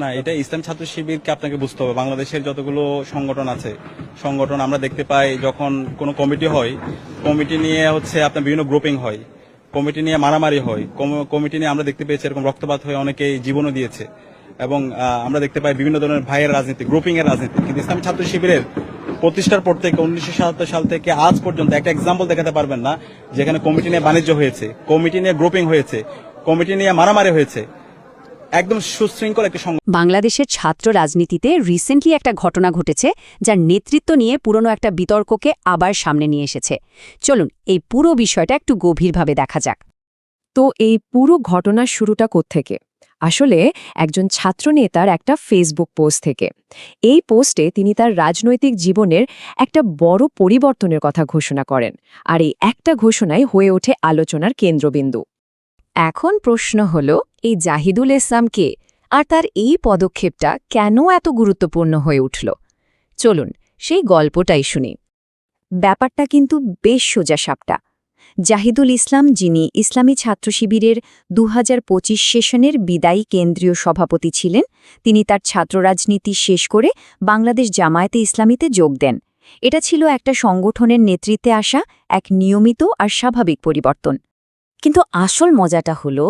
না, এটা ইসলাম ছাত্র শিবিরকে আপনাকে বুঝতে হবে। বাংলাদেশের যতগুলো সংগঠন আছে, সংগঠন আমরা দেখতে পাই যখন কোনো কমিটি হয়, কমিটি নিয়ে হচ্ছে আপনার বিভিন্ন গ্রুপিং হয়, কমিটি নিয়ে মারামারি হয় কমিটি নিয়ে আমরা দেখতে পেয়েছি এরকম রক্তপাত হয়ে অনেকেই জীবনও দিয়েছে এবং আমরা দেখতে পাই বিভিন্ন ধরনের ভাইয়ের রাজনীতি গ্রুপিং এর রাজনীতি। কিন্তু ইসলামী ছাত্র শিবিরের প্রতিষ্ঠার পর থেকে উনিশশো সাতাত্তর সাল থেকে আজ পর্যন্ত একটা এক্সাম্পল দেখাতে পারবেন না, যেখানে কমিটি নিয়ে বাণিজ্য হয়েছে, কমিটি নিয়ে গ্রুপিং হয়েছে, কমিটি নিয়ে মারামারি হয়েছে। একদম সুশৃঙ্খল একটি সংগঠন। বাংলাদেশের ছাত্র রাজনীতিতে রিসেন্টলি একটা ঘটনা ঘটেছে, যার নেতৃত্ব নিয়ে পুরনো একটা বিতর্ককে আবার সামনে নিয়ে এসেছে। চলুন, এই পুরো বিষয়টা একটু গভীরভাবে দেখা যাক। তো এই পুরো ঘটনার শুরুটা কোত্থেকে? আসলে একজন ছাত্রনেতার একটা ফেসবুক পোস্ট থেকে। এই পোস্টে তিনি তার রাজনৈতিক জীবনের একটা বড় পরিবর্তনের কথা ঘোষণা করেন। আর এই একটা ঘোষণায় হয়ে ওঠে আলোচনার কেন্দ্রবিন্দু। এখন প্রশ্ন হল, এই জাহিদুল ইসলামকে আর তার এই পদক্ষেপটা কেন এত গুরুত্বপূর্ণ হয়ে উঠল? চলুন সেই গল্পটাই শুনি। ব্যাপারটা কিন্তু বেশ সোজা সাপটা। জাহিদুল ইসলাম যিনি ইসলামী ছাত্র শিবিরের দু হাজার পঁচিশ সেশনের বিদায়ী কেন্দ্রীয় সভাপতি ছিলেন, তিনি তার ছাত্র রাজনীতি শেষ করে বাংলাদেশ জামায়াতে ইসলামীতে যোগ দেন। এটা ছিল একটা সংগঠনের নেতৃত্বে আসা এক নিয়মিত আর স্বাভাবিক পরিবর্তন। কিন্তু আসল মজাটা হলো,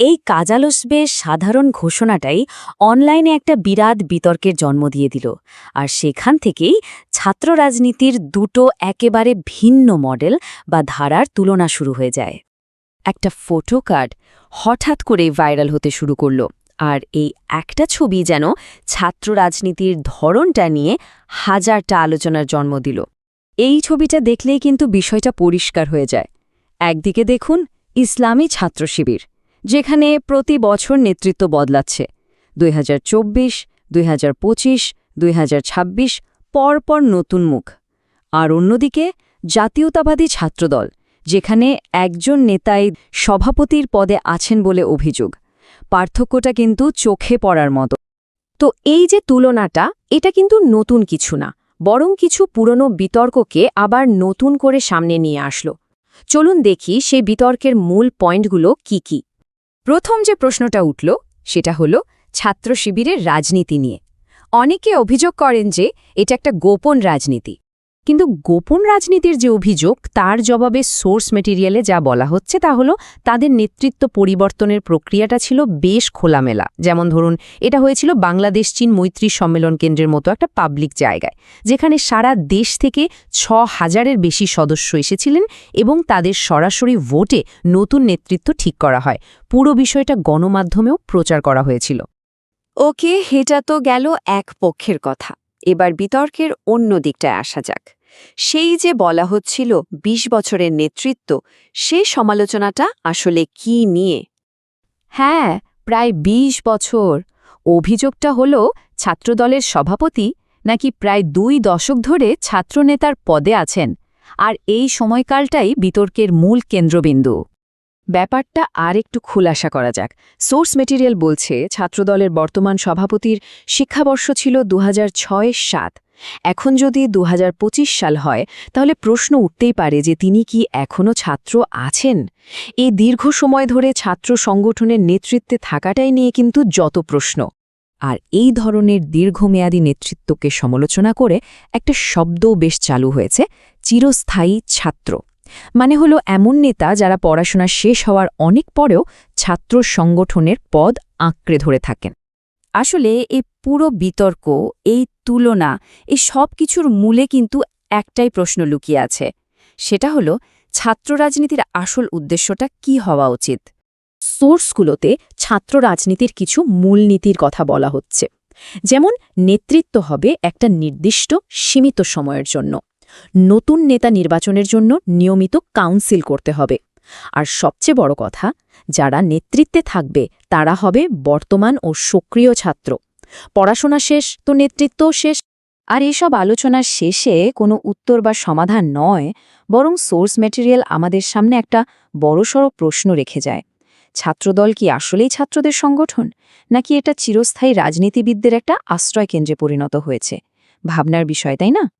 এই কাজালসবের সাধারণ ঘোষণাটাই অনলাইনে একটা বিরাট বিতর্কের জন্ম দিয়ে দিল। আর সেখান থেকেই ছাত্র রাজনীতির দুটো একেবারে ভিন্ন মডেল বা ধারার তুলনা শুরু হয়ে যায়। একটা ফটো কার্ড হঠাৎ করে ভাইরাল হতে শুরু করল, আর এই একটা ছবি যেন ছাত্র রাজনীতির ধরনটা নিয়ে হাজারটা আলোচনার জন্ম দিল। এই ছবিটা দেখলেই কিন্তু বিষয়টা পরিষ্কার হয়ে যায়। একদিকে দেখুন ইসলামী ছাত্র শিবির, যেখানে প্রতি বছর নেতৃত্ব বদলাচ্ছে। দুই হাজার চব্বিশ, দুই হাজার পঁচিশ, দুই হাজার ছাব্বিশ পরপর নতুন মুখ। আর অন্যদিকে জাতীয়তাবাদী ছাত্রদল, যেখানে একজন নেতাই সভাপতির পদে আছেন বলে অভিযোগ। পার্থক্যটা কিন্তু চোখে পড়ার মতো। তো এই যে তুলনাটা, এটা কিন্তু নতুন কিছু না, বরং কিছু পুরনো বিতর্ককে আবার নতুন করে সামনে নিয়ে আসলো। চলুন দেখি সেই বিতর্কের মূল পয়েন্টগুলো কি কি। প্রথম যে প্রশ্নটা উঠল, সেটা হল ছাত্র শিবিরের রাজনীতি নিয়ে। অনেকে অভিযোগ করেন যে এটা একটা গোপন রাজনীতি। কিন্তু গোপন রাজনীতির যে অভিযোগ, তার জবাবে সোর্স মেটেরিয়ালে যা বলা হচ্ছে তা হল, তাদের নেতৃত্ব পরিবর্তনের প্রক্রিয়াটা ছিল বেশ খোলামেলা। যেমন ধরুন, এটা হয়েছিল বাংলাদেশ চীন মৈত্রী সম্মেলন কেন্দ্রের মতো একটা পাবলিক জায়গায়, যেখানে সারা দেশ থেকে ছ হাজারের বেশি সদস্য এসেছিলেন এবং তাদের সরাসরি ভোটে নতুন নেতৃত্ব ঠিক করা হয়। পুরো বিষয়টা গণমাধ্যমেও প্রচার করা হয়েছিল। ওকে হেটা তো গেল এক পক্ষের কথা। এবার বিতর্কের অন্য দিকটায় আসা যাক। সেই যে বলা হচ্ছিল ২০ বছরের নেতৃত্ব, সে সমালোচনাটা আসলে কি নিয়ে? হ্যাঁ প্রায় ২০ বছর। অভিযোগটা হল, ছাত্রদলের সভাপতি নাকি প্রায় দুই দশক ধরে ছাত্রনেতার পদে আছেন, আর এই সময়কালটাই বিতর্কের মূল কেন্দ্রবিন্দু। ব্যাপারটা আর একটু খুলাসা করা যাক। সোর্স মেটেরিয়াল বলছে, ছাত্রদলের বর্তমান সভাপতির শিক্ষাবর্ষ ছিল দু হাজার সাত এখন যদি দুহাজার পঁচিশ সাল হয়, তাহলে প্রশ্ন উঠতেই পারে যে তিনি কি এখনও ছাত্র আছেন? এই দীর্ঘ সময় ধরে ছাত্র সংগঠনের নেতৃত্বে থাকাটাই নিয়ে কিন্তু যত প্রশ্ন। আর এই ধরনের দীর্ঘমেয়াদী নেতৃত্বকে সমালোচনা করে একটা শব্দও বেশ চালু হয়েছে, চিরস্থায়ী ছাত্র। মানে হলো এমন নেতা যারা পড়াশোনা শেষ হওয়ার অনেক পরেও ছাত্র সংগঠনের পদ আঁকড়ে ধরে থাকেন। আসলে এই পুরো বিতর্ক, এই তুলনা এই সব কিছুর মূলে কিন্তু একটাই প্রশ্ন লুকিয়ে আছে। সেটা হলো, ছাত্র রাজনীতির আসল উদ্দেশ্যটা কি হওয়া উচিত? সোর্সগুলোতে ছাত্র রাজনীতির কিছু মূলনীতির কথা বলা হচ্ছে। যেমন, নেতৃত্ব হবে একটা নির্দিষ্ট সীমিত সময়ের জন্য। নতুন নেতা নির্বাচনের জন্য নিয়মিত কাউন্সিল করতে হবে। আর সবচেয়ে বড় কথা, যারা নেতৃত্বে থাকবে, তারা হবে বর্তমান ও সক্রিয় ছাত্র। পড়াশোনা শেষ, তো নেতৃত্বও শেষ। আর এসব আলোচনার শেষে কোনো উত্তর বা সমাধান নয়, বরং সোর্স ম্যাটেরিয়াল আমাদের সামনে একটা বড়সড় প্রশ্ন রেখে যায়। ছাত্রদল কি আসলেই ছাত্রদের সংগঠন? নাকি এটা চিরস্থায়ী রাজনীতিবিদদের একটা আশ্রয় কেন্দ্রে পরিণত হয়েছে? ভাবনার বিষয়, তাই না?